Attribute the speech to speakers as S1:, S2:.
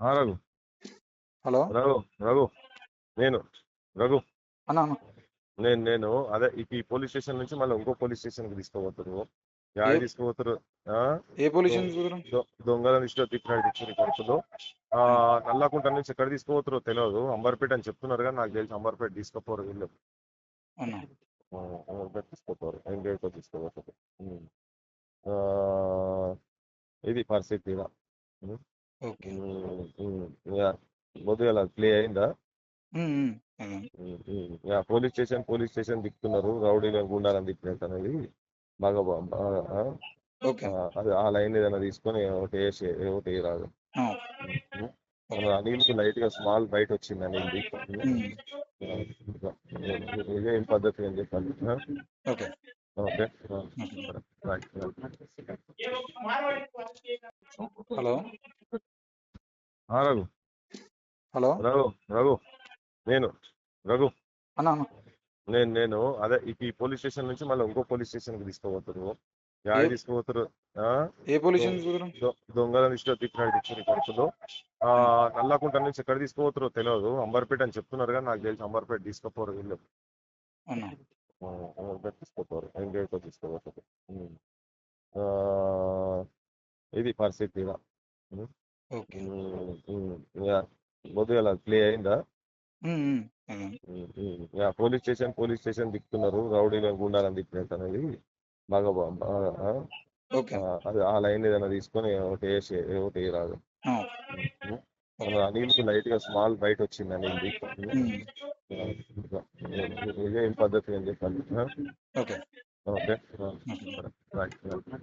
S1: ఆ, రఘు.
S2: హలో
S1: రఘు రఘు. నేను రఘు.
S2: అన్న
S1: నేను నేను అదే ఈ పోలీస్ స్టేషన్ నుంచి మళ్ళీ ఇంకో పోలీస్ స్టేషన్కి తీసుకుపోతారు యాడ ఆ?
S2: ఏ పోలీస్
S1: దొంగల ఇచ్చిన కొడుకులు. ఆ నల్లకుంట నుంచి ఎక్కడ తీసుకుపోతారో తెలియదు అంబర్పేట అని చెప్తున్నారు కానీ నాకు తెలిసి అంబర్పేట తీసుకుపోరు వీళ్ళు. అంబర్పేట తీసుకుపోరు. ఉమ్. ఆ, ఇది పరిస్థితి బొద్దుగా ప్లే అయిందా? పోలీస్ స్టేషన్ పోలీస్ స్టేషన్ దిక్కుతున్నారు రౌడీలు గుండాలని దిక్కినట్టు అనేది బాగా అది ఆ లైన్ ఏదైనా తీసుకొని ఒకటి వేసి ఒకటి మన అనిల్కి లైట్గా స్మాల్ బయట వచ్చింది అనిల్ది ఇదేం పద్ధతి అని చెప్పాలి?
S2: Okay.
S1: Right
S2: hello
S1: Raghu.
S2: Hello
S1: Raghu Raghu. నేను రఘు.
S2: అన్న అన్న.
S1: నేను నేను. అదే ఈ పోలీస్ స్టేషన్ నుంచి మళ్ళీ ఇంకో పోలీస్ స్టేషన్కి తీసుకుపోతారు యాడ
S2: ఏ-
S1: ఆ?
S2: ఏ పోలీస్ స్టేషన్ కుదరం
S1: దొ- దొంగల ఇచ్చిన కొడుకులు ఆ నల్లకుంట నుంచి ఎక్కడ తీసుకుపోతారో తెలియదు అంబర్పేట అని చెప్తున్నారు కానీ నాకు తెలిసి అంబర్పేట తీసుకుపోరు వీళ్ళు.
S2: అన్న
S1: ఆ, అంబర్పేట తీసుకుపోరు. ఎంగేజ్తో తీసుకుపోతారు. ఉమ్. ఆ, ఇది పరిస్థితి ఇలా.
S2: ఓకే.
S1: బొద్దుగా ప్లే అయిందా? పోలీస్ స్టేషన్ పోలీస్ స్టేషన్ దిక్కుతున్నారు రౌడీలు గుండాలని దిక్కినట్టు అనేది బాగా బా- బా- ఆ,
S2: ఓకే.
S1: ఆ, అది ఆ లైన్ ఏదైనా తీసుకొని ఒకటి వేసి ఒకటి
S2: ఆ,
S1: మన అనిల్కి లైట్గా స్మాల్ బయట వచ్చింది
S2: ఉమ్,
S1: ఇదేం పద్ధతి అని చెప్పాలి ఆ?
S2: ఓకే.
S1: ఓకే. ఆ,
S2: ఓకే.